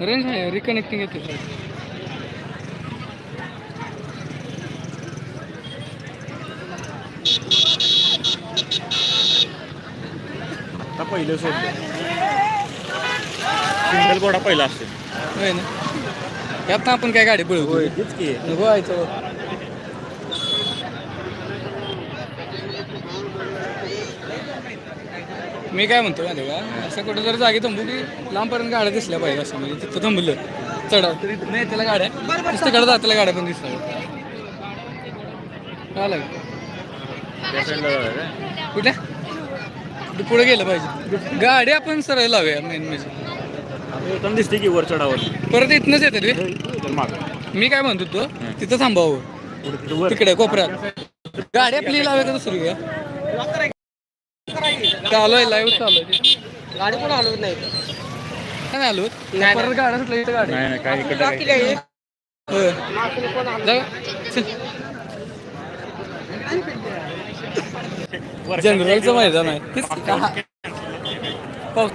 Range आहे reconnecting येते sir आता पहिलं सोडलं. सिंगल घोडा पहिला असेल. होय ना? यात आपण काय गाडी पळवतो तेच की. व्हायचं मी काय म्हणतो माहिती आहे का? असं कुठं जर जागी थांबू की लांबपर्यंत गाड्या दिसल्या पाहिजे असं म्हणजे तिथं थांबलं चढा तरी नाही त्याला गाड्या नुसतीकडे जाताला गाड्या पण आलं जाऊया काय? कुठे ते पुढे गेलं पाहिजे. गाडी आपण सरळ लावूया मेन म्हणजे. दिसते की वर चढावर. परत इथनंच येते रे. मी काय म्हणतो तो तिथं थांबावं. तिकडे कोपऱ्यात. गाडी आपली लावे का दुसरी चालू आहे लाईव्ह चालू आहे गाडी पण हलवत नाही. काय नाही आलो परत सुटल्या इथं गाडी. नाही काय इकडे काय होय. जाऊ. जनरलचं मैदान आहे. तेच की. पाऊस